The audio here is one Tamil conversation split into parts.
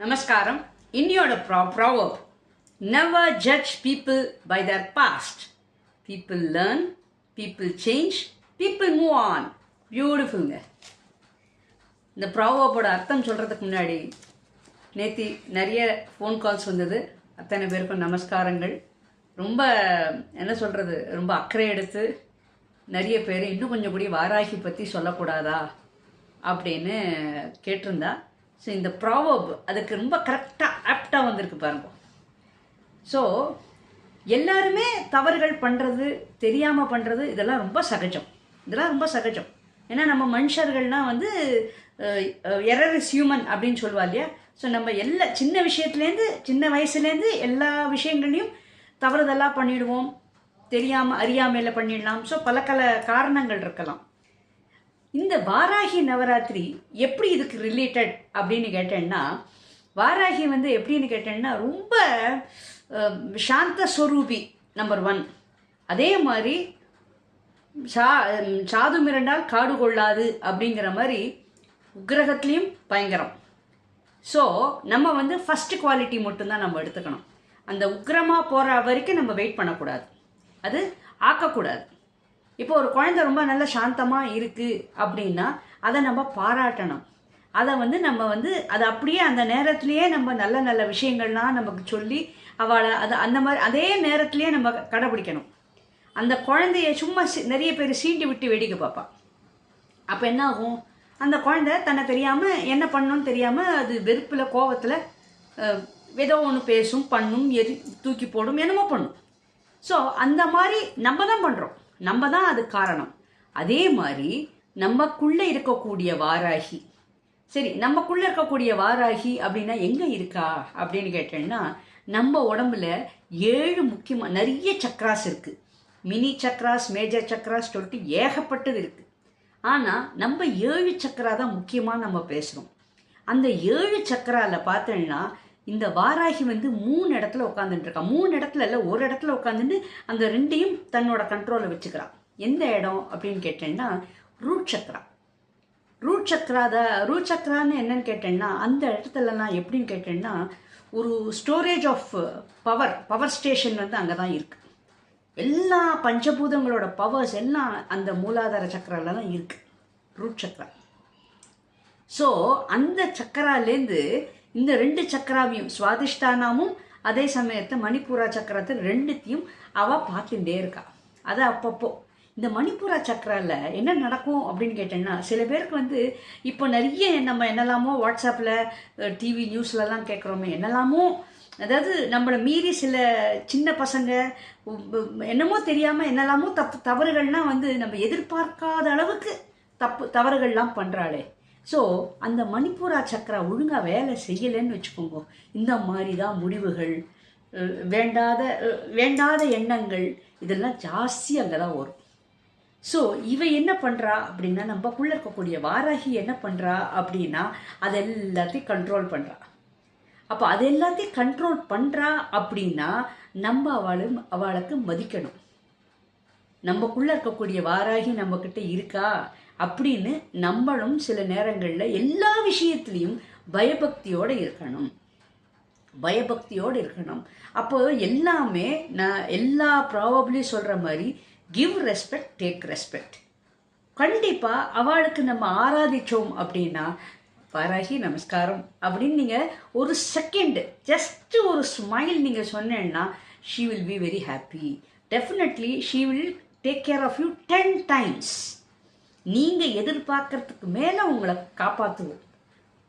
நமஸ்காரம். இன்னியோட ப்ரா proverb never judge people by their past people learn people change people move on பியூட்டிஃபுல்ங்க இந்த ப்ராவப்போட அர்த்தம் சொல்கிறதுக்கு முன்னாடி நேத்தி நிறைய ஃபோன் கால்ஸ் வந்தது. அத்தனை பேருக்கும் நமஸ்காரங்கள். ரொம்ப என்ன சொல்கிறது ரொம்ப அக்கறை எடுத்து நிறைய பேர் இன்னும் கொஞ்சம் கூடிய வாராகி பற்றி சொல்லக்கூடாதா அப்படின்னு கேட்டிருந்தா ஸோ இந்த ப்ராவப் அதுக்கு ரொம்ப கரெக்டாக ஆப்டாக வந்திருக்கு பாருங்க. ஸோ எல்லாருமே தவறுகள் பண்ணுறது தெரியாமல் பண்ணுறது இதெல்லாம் ரொம்ப சகஜம். இதெல்லாம் ரொம்ப சகஜம். ஏன்னா நம்ம மனுஷர்கள்னால் வந்து எரர் இஸ் ஹியூமன் அப்படின்னு சொல்லுவா இல்லையா? ஸோ நம்ம எல்லா சின்ன விஷயத்துலேருந்து சின்ன வயசுலேருந்து எல்லா விஷயங்களையும் தவறுதலாக பண்ணிடுவோம். தெரியாமல் அறியாமையில் பண்ணிடலாம். ஸோ பல பல காரணங்கள் இருக்கலாம். இந்த வாராகி நவராத்திரி எப்படி இதுக்கு ரிலேட்டட் அப்படின்னு கேட்டேன்னா வாராகி வந்து எப்படின்னு கேட்டேன்னா ரொம்ப சாந்த ஸ்வரூபி நம்பர் ஒன் அதே மாதிரி சா சாது மிரண்டால் காடு கொள்ளாது அப்படிங்கிற மாதிரி உக்கிரகத்துலேயும் பயங்கரம். ஸோ நம்ம வந்து ஃபஸ்ட்டு குவாலிட்டி மட்டும்தான் நம்ம எடுத்துக்கணும். அந்த உக்கிரமாக போகிற வரைக்கும் நம்ம வெயிட் பண்ணக்கூடாது. அது ஆக்கக்கூடாது. இப்போ ஒரு குழந்தை ரொம்ப நல்ல சாந்தமாக இருக்குது அப்படின்னா அதை நம்ம பாராட்டணும். அதை வந்து நம்ம வந்து அதை அப்படியே அந்த நேரத்துலேயே நம்ம நல்ல நல்ல விஷயங்கள்லாம் நமக்கு சொல்லி அவளை அது அந்த மாதிரி அதே நேரத்துலேயே நம்ம கடைபிடிக்கணும். அந்த குழந்தைய சும்மா நிறைய பேர் சீண்டி விட்டு வேடிக்கை பார்ப்பா. அப்போ என்ன ஆகும்? அந்த குழந்தை தன்னை தெரியாமல் என்ன பண்ணணும்னு தெரியாமல் அது வெறுப்பில் கோவத்தில் ஏதோ ஒன்று பேசும் பண்ணும் எரி தூக்கி போடும் என்னமோ பண்ணும். ஸோ அந்த மாதிரி நம்ம தான் பண்ணுறோம் நம்ம தான் அது காரணம். அதே மாதிரி நமக்குள்ளே இருக்கக்கூடிய வாராகி. சரி நமக்குள்ளே இருக்கக்கூடிய வாராகி அப்படின்னா எங்கே இருக்கா அப்படின்னு கேட்டேன்னா நம்ம உடம்புல ஏழு முக்கியமாக நிறைய சக்ராஸ் இருக்குது மினி சக்ராஸ் மேஜர் சக்ராஸ் சொல்லிட்டு ஏகப்பட்டது இருக்குது ஆனால் நம்ம ஏழு சக்கரா தான் முக்கியமாக நம்ம பேசுகிறோம் அந்த ஏழு சக்கராவில் பார்த்தோன்னா இந்த வாராகி வந்து மூணு இடத்துல உட்காந்துட்டு இருக்கா மூணு இடத்துல இல்லை ஒரு இடத்துல உட்காந்துட்டு அந்த ரெண்டையும் தன்னோட கண்ட்ரோலில் வச்சுக்கிறான் எந்த இடம் அப்படின்னு கேட்டேன்னா root chakra root chakra the root என்னன்னு கேட்டேன்னா அந்த இடத்துலலாம் எப்படின்னு கேட்டேன்னா ஒரு storage of power power station வந்து அங்கே தான் இருக்குது எல்லா பஞ்சபூதங்களோட பவர்ஸ் எல்லாம் அந்த மூலாதார சக்கரால தான் இருக்குது ரூட் சக்கரா ஸோ அந்த சக்கராலேருந்து இந்த ரெண்டு சக்கராவையும் சுவாதிஷ்டானாமும் அதே சமயத்தை மணிப்பூரா சக்கரத்தை ரெண்டுத்தையும் அவ பார்த்துட்டே இருக்கா. அது அப்பப்போ. இந்த மணிப்பூரா சக்கரால என்ன நடக்கும் அப்படின்னு கேட்டேன்னா சில பேருக்கு வந்து இப்போ நிறைய நம்ம என்னெல்லாமோ வாட்ஸ்அப்பில் டிவி நியூஸ்லலாம் கேட்குறோமே என்னெல்லாமோ அதாவது நம்மளை மீறி சில சின்ன பசங்க என்னமோ தெரியாமல் என்னெல்லாமோ தப்பு தவறுகள்லாம் வந்து நம்ம எதிர்பார்க்காத அளவுக்கு தப்பு தவறுகள்லாம் பண்ணுறாளே ஸோ அந்த மணிப்பூரா சக்கரா ஒழுங்காக வேலை செய்யலைன்னு வச்சுக்கோங்க. இந்த மாதிரி தான் முடிவுகள் வேண்டாத வேண்டாத எண்ணங்கள் இதெல்லாம் ஜாஸ்தி அங்கே தான் வரும். ஸோ இவ என்ன பண்ணுறா அப்படின்னா நம்மக்குள்ளே இருக்கக்கூடிய வாராகி என்ன பண்ணுறா அப்படின்னா அது எல்லாத்தையும் கண்ட்ரோல் பண்ணுறா அப்போ அது எல்லாத்தையும் கண்ட்ரோல் பண்ணுறா அப்படின்னா நம்ம அவளும் அவளுக்கு மதிக்கணும். நம்மக்குள்ளே இருக்கக்கூடிய வாராகி நம்மக்கிட்ட இருக்கா? அப்படின்னு நம்மளும் சில நேரங்களில் எல்லா விஷயத்துலையும் பயபக்தியோடு இருக்கணும். பயபக்தியோடு இருக்கணும். அப்போது எல்லாமே நான் எல்லா ப்ராபப்ளி சொல்கிற மாதிரி கிவ் ரெஸ்பெக்ட் டேக் ரெஸ்பெக்ட் கண்டிப்பாக அவளுக்கு நம்ம ஆராதித்தோம் அப்படின்னா பரகி நமஸ்காரம் அப்படின்னு நீங்கள் ஒரு செகண்டு ஜஸ்ட்டு ஒரு ஸ்மைல் நீங்கள் சொன்னேன்னா she will be very happy definitely she will take care of you ten times நீங்கள் எதிர்பார்க்கறதுக்கு மேலே உங்களை காப்பாற்றுவோம்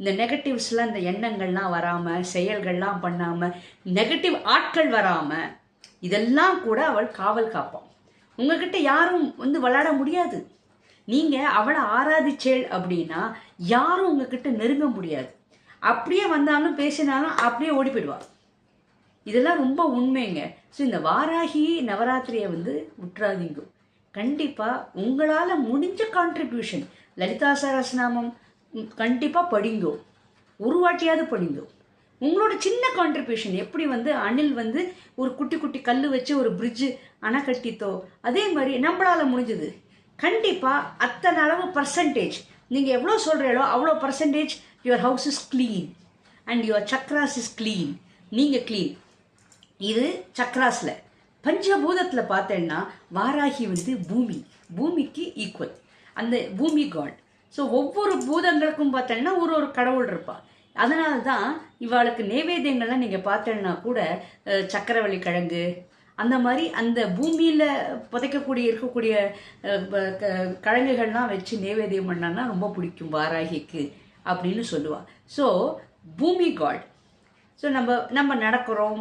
இந்த நெகட்டிவ்ஸில் இந்த எண்ணங்கள்லாம் வராமல் செயல்கள்லாம் பண்ணாமல் நெகட்டிவ் ஆட்கள் வராமல் இதெல்லாம் கூட அவள் காவல் காப்பான் உங்ககிட்ட யாரும் வந்து விளையாட முடியாது. நீங்கள் அவளை ஆராதிச்சேள் அப்படின்னா யாரும் உங்ககிட்ட நெருங்க முடியாது. அப்படியே வந்தாலும் பேசினாலும் அப்படியே ஓடி போயிடுவாள் இதெல்லாம் ரொம்ப உண்மைங்க. ஸோ இந்த வாராகி நவராத்திரியை வந்து விட்டுறாதீங்க கண்டிப்பாக உங்களால் முடிஞ்ச கான்ட்ரிபியூஷன் லலிதா சரஸ்நாமம் கண்டிப்பாக படிங்கோ. ஒரு வாட்டியாவது படிங்கோ. உங்களோட சின்ன கான்ட்ரிபியூஷன் எப்படி வந்து அணில் வந்து ஒரு குட்டி குட்டி கல் வச்சு ஒரு பிரிட்ஜு அணை கட்டித்தோ அதே மாதிரி நம்மளால் முடிஞ்சது. கண்டிப்பாக அத்தனை அளவு பர்சன்டேஜ் நீங்கள் எவ்வளோ சொல்கிறீங்களோ அவ்வளோ percentage your house is clean and your chakras is clean நீங்கள் க்ளீன் இது சக்ராஸில். பஞ்சபூதத்தில் பார்த்தேன்னா வாராகி வந்து பூமி பூமிக்கு ஈக்குவல் அந்த பூமி காட் ஸோ ஒவ்வொரு பூதங்களுக்கும் பார்த்தேன்னா ஒரு ஒரு கடவுள் இருப்பாள் அதனால தான் இவாளுக்கு நைவேத்தியங்கள்லாம் நீங்கள் பார்த்தேன்னா கூட சக்கரவள்ளி கிழங்கு அந்த மாதிரி அந்த பூமியில் புதைக்கக்கூடிய இருக்கக்கூடிய க- கிழங்குகள்லாம் வச்சு நைவேத்தியம் பண்ணான்னா ரொம்ப பிடிக்கும் வாராகிக்கு அப்படின்னு சொல்லுவாள் ஸோ பூமி காட் ஸோ நம்ம நம்ம நடக்கிறோம்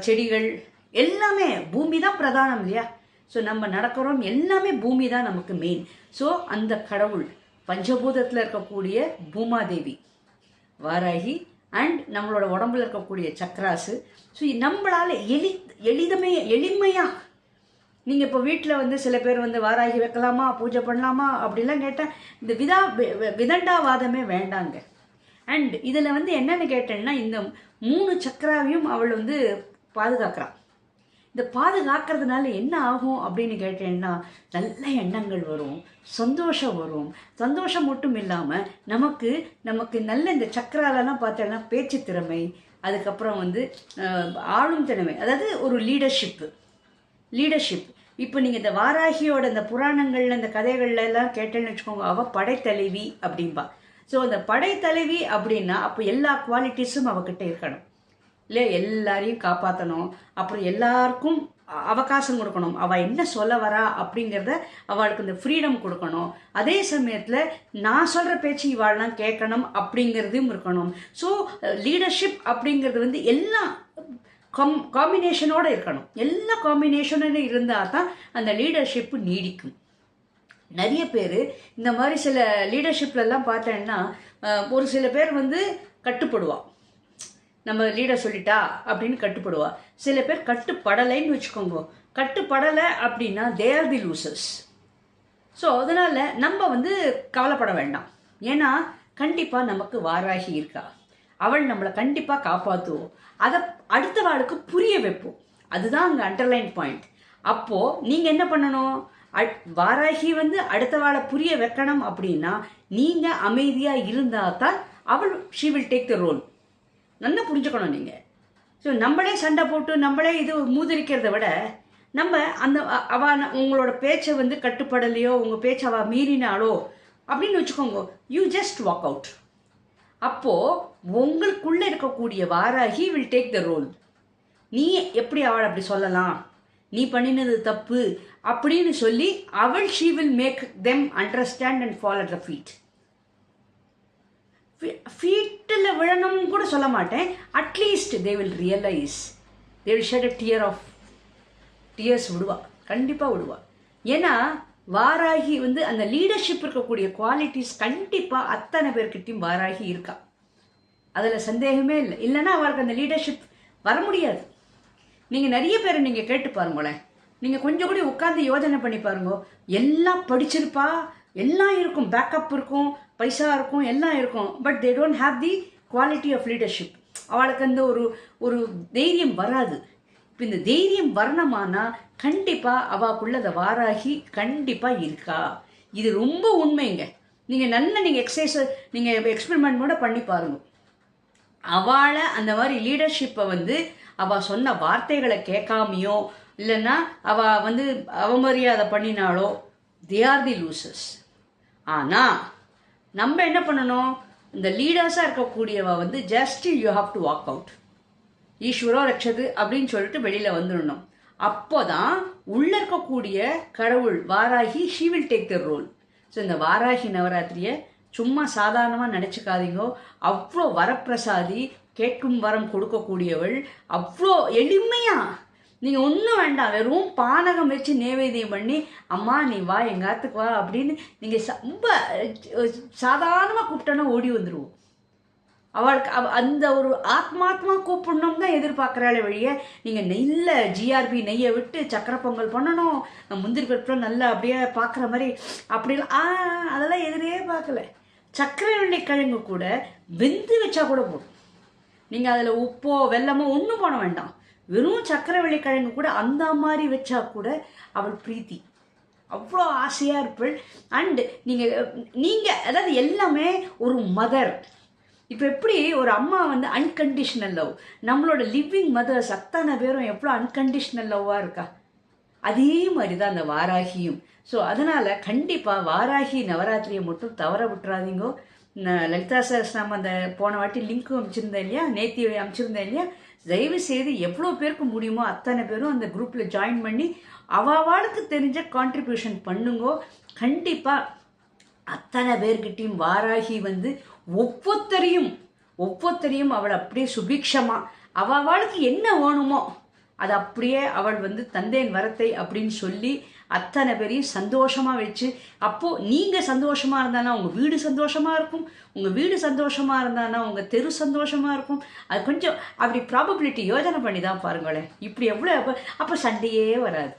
செடிகள் எல்லாமே பூமி தான் பிரதானம் இல்லையா? ஸோ நம்ம நடக்கிறோம் எல்லாமே பூமி தான் நமக்கு மெயின் ஸோ அந்த கடவுள் பஞ்சபூதத்தில் இருக்கக்கூடிய பூமாதேவி வாராகி அண்ட் நம்மளோட உடம்புல இருக்கக்கூடிய சக்கராசு ஸோ நம்மளால் எளி எளிதமே எளிமையாக நீங்கள் இப்போ வீட்டில் வந்து சில பேர் வந்து வாராகி வைக்கலாமா பூஜை பண்ணலாமா அப்படிலாம் கேட்டால் இந்த விதா விதண்டாவாதமே வேண்டாங்க. அண்ட் இதில் வந்து என்னென்னு கேட்டேன்னா இந்த மூணு சக்கராவையும் அவள் வந்து பாதுகாக்கிறான் இந்த பாதுகாக்கிறதுனால என்ன ஆகும் அப்படின்னு கேட்டேன்னா நல்ல எண்ணங்கள் வரும் சந்தோஷம் வரும். சந்தோஷம் மட்டும் இல்லாமல் நமக்கு நமக்கு நல்ல இந்த சக்கராலலாம் பார்த்தோன்னா பேச்சு திறமை அதுக்கப்புறம் வந்து ஆளும் திறமை அதாவது ஒரு லீடர்ஷிப்பு லீடர்ஷிப் இப்போ நீங்கள் இந்த வாராகியோட இந்த புராணங்கள்ல இந்த கதைகள்ல எல்லாம் கேட்டேன்னு வச்சுக்கோங்க அவள் படைத்தலைவி அப்படின்பா ஸோ அந்த படைத்தலைவி அப்படின்னா அப்போ எல்லா குவாலிட்டிஸும் அவகிட்ட இருக்கணும். இல்லை எல்லாரையும் காப்பாற்றணும் அப்புறம் எல்லாருக்கும் அவகாசம் கொடுக்கணும். அவள் என்ன சொல்ல வரா அப்படிங்கிறத அவளுக்கு இந்த ஃப்ரீடம் கொடுக்கணும். அதே சமயத்தில் நான் சொல்கிற பேச்சு இவாள்லாம் கேட்கணும் அப்படிங்கிறதும் இருக்கணும். ஸோ லீடர்ஷிப் அப்படிங்கிறது வந்து எல்லாம் கம் காம்பினேஷனோடு இருக்கணும். எல்லா காம்பினேஷனும் இருந்தால் தான் அந்த லீடர்ஷிப்பு நீடிக்கும். நிறைய பேர் இந்த மாதிரி சில லீடர்ஷிப்லலாம் பார்த்தேன்னா ஒரு சில பேர் வந்து கட்டுப்படுவான் நம்ம லீடர் சொல்லிட்டா அப்படின்னு கட்டுப்படுவா. சில பேர் கட்டுப்படலைன்னு வச்சுக்கோங்க. கட்டுப்படலை அப்படின்னா they are the losers so அதனால் நம்ம வந்து கவலைப்பட வேண்டாம். ஏன்னா கண்டிப்பாக நமக்கு வாராகி இருக்கா. அவள் நம்மளை கண்டிப்பாக காப்பாற்றுவோம் அதை அடுத்த வாளுக்கு புரிய வைப்போம். அதுதான் அங்கே அண்டர்லைன் பாயிண்ட் அப்போது நீங்கள் என்ன பண்ணணும்? அட்- வாராகி வந்து அடுத்த வாளை புரிய வைக்கணும் அப்படின்னா நீங்கள் அமைதியாக இருந்தால் தான் அவள் she will take the role நல்லா புரிஞ்சுக்கணும் நீங்கள் ஸோ நம்மளே சண்டை போட்டு நம்மளே இது மூதரிக்கிறத விட நம்ம அந்த அவ ந- உங்களோட பேச்சை வந்து கட்டுப்படலையோ உங்கள் பேச்சை அவ மீறினாலோ அப்படின்னு வச்சுக்கோங்க. யூ ஜஸ்ட் வாக் அவுட் அப்போது உங்களுக்குள்ளே இருக்கக்கூடிய Varahi will take the role நீ எப்படி அவள் அப்படி சொல்லலாம்? நீ பண்ணினது தப்பு அப்படின்னு சொல்லி அவள் she will make them understand and follow the feet ஃபீட்டில் விழணும்னு கூட சொல்ல மாட்டேன். At least they will realize they will shed a tear of tears விடுவா. கண்டிப்பாக விடுவா. ஏன்னா வாராகி வந்து அந்த லீடர்ஷிப் இருக்கக்கூடிய குவாலிட்டிஸ் கண்டிப்பாக அத்தனை பேர்கிட்டையும் வாராகி இருக்கா. அதில் சந்தேகமே இல்லை. இல்லைன்னா அவருக்கு அந்த லீடர்ஷிப் வர முடியாது. நீங்கள் நிறைய பேரை நீங்கள் கேட்டு பாருங்களேன். நீங்கள் கொஞ்சம் கூட உட்காந்து யோசனை பண்ணி பாருங்க. எல்லாம் படிச்சிருப்பா எல்லாம் இருக்கும் பேக்கப் இருக்கும் பைசா இருக்கும் எல்லாம் இருக்கும். But they don't have the quality of leadership அவளுக்கு அந்த ஒரு ஒரு தைரியம் வராது. இப்போ இந்த தைரியம் வரணுமானா கண்டிப்பாக அவாக்குள்ள அந்த வாராகி கண்டிப்பாக இருக்கா. இது ரொம்ப உண்மைங்க. நீங்கள் நல்ல நீங்கள் எக்ஸசைஸ் நீங்கள் எக்ஸ்பெரிமெண்ட் கூட பண்ணி பாருங்க. அவளை அந்த மாதிரி லீடர்ஷிப்பை வந்து அவள் சொன்ன வார்த்தைகளை கேட்காமையோ இல்லைன்னா அவள் வந்து அவமரியாதை பண்ணினாலோ தே ஆர் தி லூசஸ் ஆனால் நம்ம என்ன பண்ணணும்? இந்த லீடர்ஸாக இருக்கக்கூடியவ வந்து just you have to walk out ஈஸ்வரோ ரட்சது அப்படின்னு சொல்லிட்டு வெளியில் வந்துடணும். அப்போதான் உள்ள இருக்கக்கூடிய கடவுள் Varahi she will take the role so இந்த வாராகி நவராத்திரியை சும்மா சாதாரணமாக நினச்சிக்காதீங்கோ. அவ்வளோ வரப்பிரசாதி கேட்கும் வரம் கொடுக்கக்கூடியவள் அவ்வளோ எளிமையாக நீங்கள் ஒன்றும் வேண்டாம். வெறும் பானகம் வச்சு நேவேதியம் பண்ணி அம்மா நீ வா எங்காத்துக்கு வா அப்படின்னு நீங்கள் ரொம்ப சாதாரணமாக கூப்பிட்டோன்னா ஓடி வந்துடுவோம் அவளுக்கு அவ அந்த ஒரு ஆத்மாத்மா கூப்பிடணும் தான் எதிர்பார்க்குறாளே வழிய நீங்கள் நெல்ல ஜிஆர்பி நெய்யை விட்டு சக்கரை பொங்கல் பண்ணணும். முந்திரி பருப்புலாம் நல்லா அப்படியே பார்க்குற மாதிரி அப்படிலாம் ஆ அதெல்லாம் எதிரே பார்க்கல. சக்கரை வெள்ளைக்கிழங்கு கூட வெந்து வச்சா கூட போதும். நீங்கள் அதில் உப்போ வெல்லமோ ஒன்றும் போட வேண்டாம். வெறும் சக்கரவள்ளி கிழங்கு கூட அந்த மாதிரி வச்சா கூட அவள் பிரீத்தி. அவ்வளோ ஆசையாக இருப்பள். அண்டு நீங்கள் நீங்கள் அதாவது எல்லாமே ஒரு மதர் இப்போ எப்படி ஒரு அம்மா வந்து அன்கண்டிஷனல் லவ் நம்மளோட லிவிங் மதர்ஸ் அத்தனை பேரும் எவ்வளோ அன்கண்டிஷனல் லவ்வாக இருக்கா? அதே மாதிரி தான் அந்த வாராகியும். ஸோ அதனால் கண்டிப்பாக வாராகி நவராத்திரியை மட்டும் தவற விட்டுறாதீங்கோ. லலிதா சரஸ்நாமம் அந்த போன வாட்டி லிங்க்கும் அமைச்சிருந்தேன் இல்லையா? நேத்தி அமைச்சிருந்தேன் இல்லையா? தயவு செய்து எவ்வளோ பேருக்கு முடியுமோ அத்தனை பேரும் அந்த குரூப்பில் ஜாயின் பண்ணி அவாவாளுக்கு தெரிஞ்ச கான்ட்ரிபியூஷன் பண்ணுங்கோ. கண்டிப்பாக அத்தனை பேர்கிட்டையும் வாராகி வந்து ஒவ்வொருத்தரையும் ஒவ்வொருத்தரையும் அவள் அப்படியே சுபிக்ஷமாக அவாவாளுக்கு என்ன வேணுமோ அது அப்படியே அவள் வந்து தந்தையின் வரத்தை அப்படின்னு சொல்லி அத்தனை பேரையும் சந்தோஷமாக வச்சு அப்போது நீங்கள் சந்தோஷமாக இருந்தானா உங்கள் வீடு சந்தோஷமாக இருக்கும் உங்கள் வீடு சந்தோஷமாக இருந்தானா உங்கள் தெரு சந்தோஷமாக இருக்கும். அது கொஞ்சம் அப்படி ப்ராபபிலிட்டி யோஜனை பண்ணி தான் பாருங்களேன். இப்படி எவ்வளோ அப்போ அப்போ சண்டையே வராது.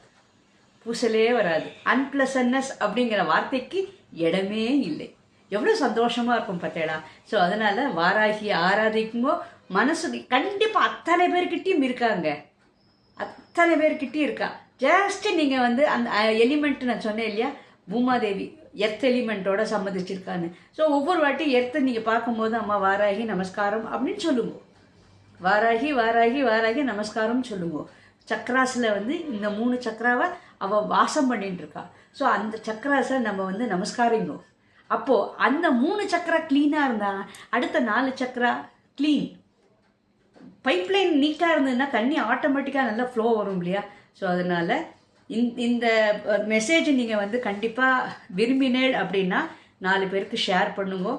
பூசலே வராது. அன்பிளசன்னஸ் அப்படிங்கிற வார்த்தைக்கு இடமே இல்லை. எவ்வளோ சந்தோஷமாக இருக்கும் பார்த்தேடா. ஸோ அதனால் வாராகி ஆராதிக்கும்போ மனசு கண்டிப்பாக அத்தனை பேர்கிட்டையும் இருக்காங்க. அத்தனை பேர்கிட்டையும் இருக்கா. ஜஸ்ட் நீங்கள் வந்து அந்த எலிமெண்ட்டு நான் சொன்னேன் இல்லையா? பூமாதேவி எர்த் எலிமெண்ட்டோட சம்மதிச்சிருக்கான்னு. ஸோ ஒவ்வொரு வாட்டி எர்த்தை நீங்கள் பார்க்கும்போது அம்மா வாராகி நமஸ்காரம் அப்படின்னு சொல்லுங்க. வாராகி வாராகி வாராகி நமஸ்காரம் சொல்லுங்க. சக்ராஸில் வந்து இந்த மூணு சக்கராவை அவள் வாசம் பண்ணிட்டுருக்கா ஸோ அந்த சக்கராஸை நம்ம வந்து நமஸ்காரிங்கோ. அப்போது அந்த மூணு சக்கரா க்ளீனாக இருந்தா அடுத்த நாலு சக்கரா க்ளீன் பைப்லைன் நீட்டாக இருந்ததுன்னா தண்ணி ஆட்டோமேட்டிக்காக நல்லா ஃப்ளோ வரும் இல்லையா? ஸோ அதனால் இந்த இந்த மெசேஜ் நீங்கள் வந்து கண்டிப்பாக விரும்பினேள் அப்படின்னா நாலு பேருக்கு ஷேர் பண்ணுங்க.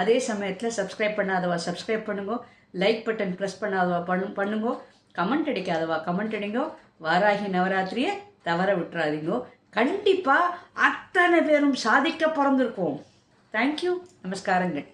அதே சமயத்தில் சப்ஸ்கிரைப் பண்ணாதவா சப்ஸ்கிரைப் பண்ணுங்க. லைக் பட்டன் ப்ரெஸ் பண்ணாதவா பண்ணு பண்ணுங்க. கமெண்ட் அடிக்காதவா கமெண்ட் அடிங்கோ. வாராகி நவராத்திரியை தவற விட்டுறாதீங்கோ. கண்டிப்பாக அத்தனை பேரும் சாதிக்க பிறந்திருக்கோம் தேங்க்யூ நமஸ்காரங்கள்.